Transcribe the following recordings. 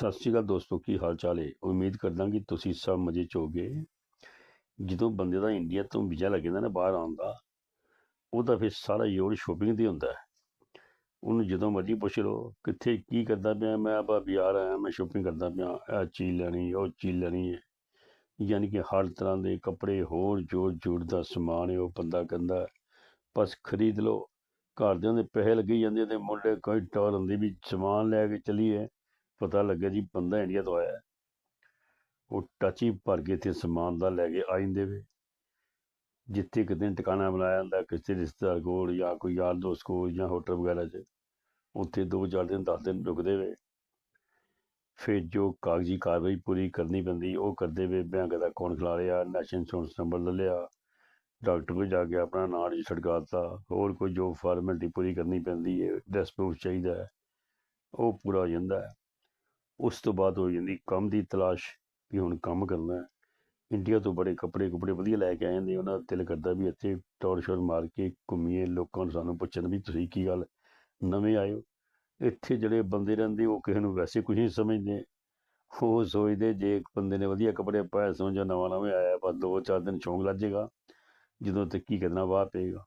ਸਤਿ ਸ਼੍ਰੀ ਅਕਾਲ ਦੋਸਤੋ, ਕੀ ਹਾਲ ਚਾਲ ਹੈ ਉਮੀਦ ਕਰਦਾ ਕਿ ਤੁਸੀਂ ਸਭ ਮਜ਼ੇ ਚ ਹੋਗੇ ਜਦੋਂ ਬੰਦੇ ਦਾ ਇੰਡੀਆ ਤੋਂ ਵੀਜ਼ਾ ਲੱਗਦਾ ਨਾ ਬਾਹਰ ਆਉਣ ਦਾ ਉਹਦਾ ਫਿਰ ਸਾਰਾ ਯੋਰ ਸ਼ੋਪਿੰਗ ਤੇ ਹੁੰਦਾ। ਹੈ ਉਹਨੂੰ ਜਦੋਂ ਮਰਜ਼ੀ ਪੁੱਛ ਲਓ, ਕਿੱਥੇ ਕੀ ਕਰਦਾ ਪਿਆ, ਮੈਂ ਆ ਬਾਜ਼ਾਰ ਆਇਆ, ਮੈਂ ਸ਼ੋਪਿੰਗ ਕਰਦਾ ਪਿਆ ਇਹ ਚੀਜ਼ ਲੈਣੀ, ਉਹ ਚੀਜ਼ ਲੈਣੀ ਹੈ ਯਾਨੀ ਕਿ ਹਰ ਤਰ੍ਹਾਂ ਦੇ ਕੱਪੜੇ ਹੋਰ ਜੋੜ ਜੋੜ ਦਾ ਸਮਾਨ ਹੈ ਉਹ ਬੰਦਾ ਕਹਿੰਦਾ, ਬਸ ਖਰੀਦ ਲਓ। ਘਰਦਿਆਂ ਦੇ ਪੈਸੇ ਲੱਗੇ ਜਾਂਦੇ ਤੇ ਮੁੰਡੇ ਕੋਈ ਟੌਰ ਹੁੰਦੀ ਵੀ ਸਮਾਨ ਲੈ ਕੇ ਚਲੀਏ। ਪਤਾ ਲੱਗਿਆ ਜੀ ਬੰਦਾ ਇੰਡੀਆ ਤੋਂ ਆਇਆ। ਹੈ। ਉਹ ਟੱਚੀ ਭਰ ਕੇ ਤੇ ਸਮਾਨ ਦਾ ਲੈ ਕੇ ਆ ਜਾਂਦੇ ਵੇ। ਜਿੱਥੇ ਕਿਤੇ ਟਿਕਾਣਾ ਬਣਾਇਆ ਜਾਂਦਾ ਕਿਸੇ ਰਿਸ਼ਤੇਦਾਰ ਕੋਲ ਜਾਂ ਕੋਈ ਯਾਰ ਦੋਸਤ ਕੋਲ ਜਾਂ ਹੋਟਲ ਵਗੈਰਾ 'ਚ, ਉੱਥੇ ਦੋ ਚਾਰ ਦਿਨ, ਦਸ ਦਿਨ ਰੁਕਦੇ ਵੇ। ਫਿਰ ਜੋ ਕਾਗਜ਼ੀ ਕਾਰਵਾਈ ਪੂਰੀ ਕਰਨੀ ਪੈਂਦੀ, ਉਹ ਕਰਦੇ ਵੇ ਬੈਂਕ ਦਾ ਅਕਾਊਂਟ ਖੁਲਾ ਲਿਆ ਨੈਸ਼ਨਲ ਇੰਸ਼ੋਰੈਂਸ ਨੰਬਰ ਲੈ ਲਿਆ ਡਾਕਟਰ ਕੋਲ ਜਾ ਕੇ ਆਪਣਾ ਨਾਂ ਰਜਿਸਟਰ ਕਰਤਾ ਹੋਰ ਕੋਈ ਜੋ ਫਾਰਮੈਲਿਟੀ ਪੂਰੀ ਕਰਨੀ ਪੈਂਦੀ ਹੈ ਡਰੈਸ ਚਾਹੀਦਾ ਹੈ, ਉਹ ਪੂਰਾ ਹੋ ਜਾਂਦਾ ਹੈ। ਉਸ ਤੋਂ ਬਾਅਦ ਹੋ ਜਾਂਦੀ ਕੰਮ ਦੀ ਤਲਾਸ਼ ਵੀ ਹੁਣ ਕੰਮ ਕਰਨਾ ਹੈ। ਇੰਡੀਆ ਤੋਂ ਬੜੇ ਕੱਪੜੇ ਕੁਪੜੇ ਵਧੀਆ ਲੈ ਕੇ ਆਏ ਜਾਂਦੇ, ਉਹਨਾਂ ਦਾ ਦਿਲ ਕਰਦਾ ਵੀ ਇੱਥੇ ਟੌਰ ਸ਼ੋਰ ਮਾਰ ਕੇ ਘੁੰਮੀਏ, ਲੋਕਾਂ ਨੂੰ ਸਾਨੂੰ ਪੁੱਛਣ ਵੀ ਤੁਸੀਂ ਕੀ ਗੱਲ, ਨਵੇਂ ਆਏ ਹੋ। ਇੱਥੇ ਜਿਹੜੇ ਬੰਦੇ ਰਹਿੰਦੇ ਉਹ ਕਿਸੇ ਨੂੰ ਵੈਸੇ ਕੁਝ ਨਹੀਂ ਸਮਝਦੇ। ਉਹ ਸੋਚਦੇ ਜੇ ਇੱਕ ਬੰਦੇ ਨੇ ਵਧੀਆ ਕੱਪੜੇ ਪਾਏ ਜਾਂ ਨਵਾਂ ਨਵੇਂ ਆਇਆ, ਬਸ ਦੋ ਚਾਰ ਦਿਨ ਸ਼ੌਂਕ ਲੱਜੇਗਾ ਜਦੋਂ ਤੱਕ ਕੀ ਕਰਨਾ, ਵਾਹ ਪਏਗਾ।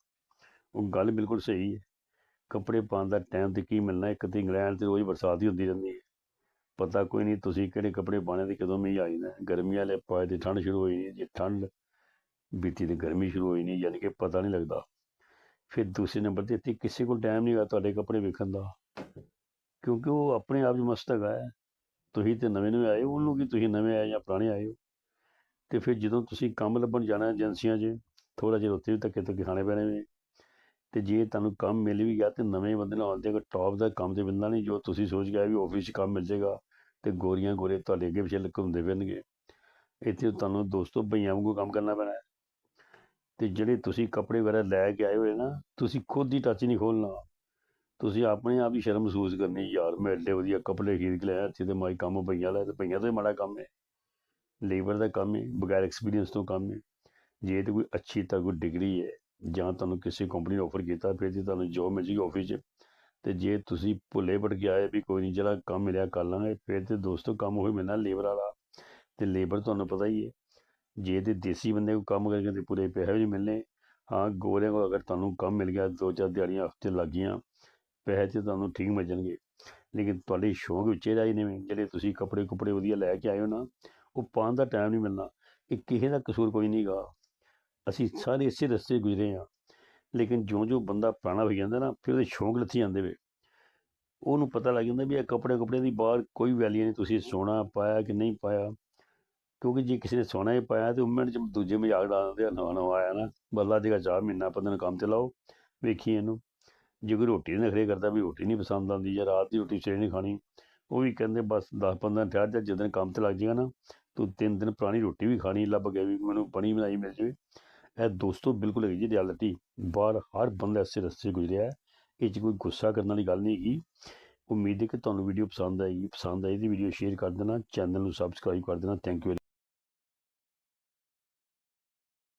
ਉਹ ਗੱਲ ਬਿਲਕੁਲ ਸਹੀ ਹੈ। ਕੱਪੜੇ ਪਾਉਣ ਦਾ ਟਾਈਮ ਤੇ ਕੀ ਮਿਲਣਾ, ਇੱਕ ਤੇ ਇੰਗਲੈਂਡ ਤੇ ਰੋਜ਼ ਬਰਸਾਤ ਹੀ ਹੁੰਦੀ ਰਹਿੰਦੀ ਹੈ। ਪਤਾ ਕੋਈ ਨਹੀਂ ਤੁਸੀਂ ਕਿਹੜੇ ਕੱਪੜੇ ਪਾਣੇ ਤੇ ਕਦੋਂ ਮੀਂਹ ਆ ਜਾਂਦਾ। ਗਰਮੀ ਵਾਲੇ ਪਾਏ ਤੇ ਠੰਡ ਸ਼ੁਰੂ ਹੋਈ ਜੇ ਠੰਡ ਬੀਤੀ ਤੇ ਗਰਮੀ ਸ਼ੁਰੂ ਹੋਈ ਨਹੀਂ ਯਾਨੀ ਕਿ ਪਤਾ ਨਹੀਂ ਲੱਗਦਾ। ਫਿਰ ਦੂਸਰੇ ਨੰਬਰ ਤੇ ਇੱਥੇ ਕਿਸੇ ਕੋਲ ਟਾਈਮ ਨਹੀਂ ਹੋਇਆ ਤੁਹਾਡੇ ਕੱਪੜੇ ਵੇਖਣ ਦਾ। ਕਿਉਂਕਿ ਉਹ ਆਪਣੇ ਆਪ 'ਚ ਮਸਤ ਹੈਗਾ ਹੈ। ਤੁਸੀਂ ਤੇ ਨਵੇਂ ਨਵੇਂ ਆਏ ਹੋ, ਉਹਨੂੰ ਕਿ ਤੁਸੀਂ ਨਵੇਂ ਆਏ ਜਾਂ ਪੁਰਾਣੇ ਆਏ ਹੋ? ਤੇ ਫਿਰ ਜਦੋਂ ਤੁਸੀਂ ਕੰਮ ਲੱਭਣ ਜਾਣਾ ਏਜੰਸੀਆਂ 'ਚ ਥੋੜਾ ਜਿਹਾ ਉੱਥੇ ਵੀ ਧੱਕੇ ਧੱਕੇ ਖਾਣੇ ਪੈਣੇ ਨੇ। ਤੇ ਜੇ ਤੁਹਾਨੂੰ ਕੰਮ ਮਿਲ ਵੀ ਗਿਆ ਤੇ ਨਵੇਂ ਬੰਦੇ ਨਾਲ ਆਉਂਦੇ ਕੋ ਟੌਪ ਦਾ ਕੰਮ ਤੇ ਬੰਦਾ ਨਹੀਂ, ਜੋ ਤੁਸੀਂ ਸੋਚ ਕੇ ਆਏ ਵੀ ਆਫਿਸ 'ਚ ਕੰਮ ਮਿਲ ਜਾਏਗਾ ਤੇ ਗੋਰੀਆਂ ਗੋਰੇ ਤੁਹਾਡੇ ਅੱਗੇ ਪਿੱਛੇ ਘੁੰਮਦੇ ਫਿਰਨਗੇ। ਇੱਥੇ ਤੁਹਾਨੂੰ ਦੋਸਤੋ ਭਈਆਂ ਵਾਂਗੂ ਕੰਮ ਕਰਨਾ ਪੈਣਾ। ਹੈ ਤੇ ਜਿਹੜੇ ਤੁਸੀਂ ਕੱਪੜੇ ਵਗੈਰਾ ਲੈ ਕੇ ਆਏ ਹੋਏ ਨਾ, ਤੁਸੀਂ ਖੁਦ ਹੀ ਟੱਚ ਨਹੀਂ ਖੋਲਣਾ। ਤੁਸੀਂ ਆਪਣੇ ਆਪ ਹੀ ਸ਼ਰਮ ਮਹਿਸੂਸ ਕਰਨੀ, ਯਾਰ ਮੈਂ ਐਡੇ ਵਧੀਆ ਕੱਪੜੇ ਖਰੀਦ ਕੇ ਲਿਆ ਇੱਥੇ ਤੇ ਮਾਈ ਕੰਮ ਭਈਆਂ ਦਾ ਤੇ ਭਈਆਂ ਤੋਂ ਹੀ ਮਾੜਾ ਕੰਮ ਹੈ। ਲੇਬਰ ਦਾ ਕੰਮ ਹੈ, ਬਗੈਰ ਐਕਸਪੀਰੀਅੰਸ ਤੋਂ ਕੰਮ ਹੈ। ਜੇ ਤੇ ਕੋਈ ਅੱਛੀ ਤਾਂ ਕੋਈ ਡਿਗਰੀ ਹੈ। ਜਾਂ ਤੁਹਾਨੂੰ ਕਿਸੇ ਕੰਪਨੀ ਨੇ ਆਫਰ ਕੀਤਾ, ਫਿਰ ਤੇ ਤੁਹਾਨੂੰ ਜੋਬ ਮਿਲ ਜੇਗੀ ਆਫਿਸ 'ਚ। ਤੇ ਜੇ ਤੁਸੀਂ ਭੁੱਲੇ ਭਟ ਆਏ ਵੀ ਕੋਈ ਨਹੀਂ ਜਿਹੜਾ ਕੰਮ ਮਿਲਿਆ ਕਰ ਲਾਂਗੇ, ਫਿਰ ਤੇ ਦੋਸਤੋ ਕੰਮ ਉਹੀ ਮਿਲਣਾ ਲੇਬਰ ਵਾਲਾ। ਤੇ ਲੇਬਰ ਤੁਹਾਨੂੰ ਪਤਾ ਹੀ ਹੈ, ਜੇ ਤੇ ਦੇਸੀ ਬੰਦੇ ਕੋ ਕੰਮ ਕਰਕੇ ਤੇ ਪੂਰੇ ਪੈਸੇ ਵੀ ਨਹੀਂ ਮਿਲਣੇ। ਹਾਂ, ਗੋਰਿਆਂ ਕੋ ਅਗਰ ਤੁਹਾਨੂੰ ਕੰਮ ਮਿਲ ਗਿਆ, ਦੋ ਚਾਰ ਦਿਹਾੜੀਆਂ ਹਫ਼ਤੇ ਲੱਗ ਗਈਆਂ, ਪੈਸੇ ਤੇ ਤੁਹਾਨੂੰ ਠੀਕ ਮਿਲ ਜਾਣਗੇ। ਲੇਕਿਨ ਤੁਹਾਡੇ ਸ਼ੌਂਕ ਵਿੱਚ ਇਹ ਰਾਈ ਨੇ ਜਿਹੜੇ ਤੁਸੀਂ ਕੱਪੜੇ ਕੁਪੜੇ ਵਧੀਆ ਲੈ ਕੇ ਆਏ ਹੋ ਨਾ, ਉਹ ਪਾਉਣ ਦਾ ਟਾਈਮ ਨਹੀਂ ਮਿਲਣਾ। ਇਹ ਕਿਸੇ ਦਾ ਕਸੂਰ ਕੋਈ ਨਹੀਂਗਾ ਅਸੀਂ ਸਾਰੇ ਇਸੇ ਰਸਤੇ ਗੁਜ਼ਰੇ ਹਾਂ। ਲੇਕਿਨ ਜਿਉਂ ਜਿਉਂ ਬੰਦਾ ਪੁਰਾਣਾ ਹੋ ਜਾਂਦਾ ਨਾ, ਫਿਰ ਉਹਦੇ ਸ਼ੌਂਕ ਲੱਥੀ ਜਾਂਦੇ ਵੇ। ਉਹਨੂੰ ਪਤਾ ਲੱਗ ਜਾਂਦਾ ਵੀ ਇਹ ਕੱਪੜੇ ਕੱਪੜੇ ਦੀ ਬਾਹਰ ਕੋਈ ਵੈਲਿਊ ਨਹੀਂ, ਤੁਸੀਂ ਸੋਨਾ ਪਾਇਆ ਕਿ ਨਹੀਂ ਪਾਇਆ। ਕਿਉਂਕਿ ਜੇ ਕਿਸੇ ਨੇ ਸੋਨਾ ਹੀ ਪਾਇਆ ਤੇ ਉਮਰ ਚ ਦੂਜੇ ਮਜ਼ਾਕ ਡਾ ਦਿੰਦੇ ਆ, ਨਵਾਂ ਨਵਾਂ ਆਇਆ ਨਾ, ਬੱਲਾ ਜਗਾ ਚਾਹ ਮਹੀਨਾ ਪੰਦਰਾਂ ਕੰਮ ਤੇ ਲਾਓ ਵੇਖੀ ਇਹਨੂੰ। ਜੇ ਕੋਈ ਰੋਟੀ ਦੇ ਨਖਰੇ ਕਰਦਾ ਵੀ ਰੋਟੀ ਨਹੀਂ ਪਸੰਦ ਆਉਂਦੀ ਜਾਂ ਰਾਤ ਦੀ ਰੋਟੀ ਸਵੇਰੇ ਨਹੀਂ ਖਾਣੀ, ਉਹ ਵੀ ਕਹਿੰਦੇ ਬਸ 10 15 ਠਹਿਰ ਜਾ ਜਦੋਂ ਕੰਮ ਤੇ ਲੱਗ ਜਾਏਗਾ ਨਾ, ਤੂੰ ਤਿੰਨ ਦਿਨ ਪੁਰਾਣੀ ਰੋਟੀ ਵੀ ਖਾਣੀ, ਲੱਭ ਗਿਆ ਵੀ ਮੈਨੂੰ ਬਣੀ ਬਣਾਈ ਮਿਲ ਜਾਵੇ। ਇਹ ਦੋਸਤੋ ਬਿਲਕੁਲ ਹੈਗੀ ਜੀ ਰਿਐਲਿਟੀ। ਬਾਹਰ ਹਰ ਬੰਦਾ ਇਸੇ ਰਸਤੇ ਗੁਜ਼ਰਿਆ ਹੈ ਇਹ 'ਚ ਕੋਈ ਗੁੱਸਾ ਕਰਨ ਵਾਲੀ ਗੱਲ ਨਹੀਂ ਹੈਗੀ। ਉਮੀਦ ਹੈ ਕਿ ਤੁਹਾਨੂੰ ਵੀਡੀਓ ਪਸੰਦ ਆਏਗੀ। ਪਸੰਦ ਆਈ ਤਾਂ ਵੀਡੀਓ ਸ਼ੇਅਰ ਕਰ ਦੇਣਾ, ਚੈਨਲ ਨੂੰ ਸਬਸਕ੍ਰਾਈਬ ਕਰ ਦੇਣਾ। Thank you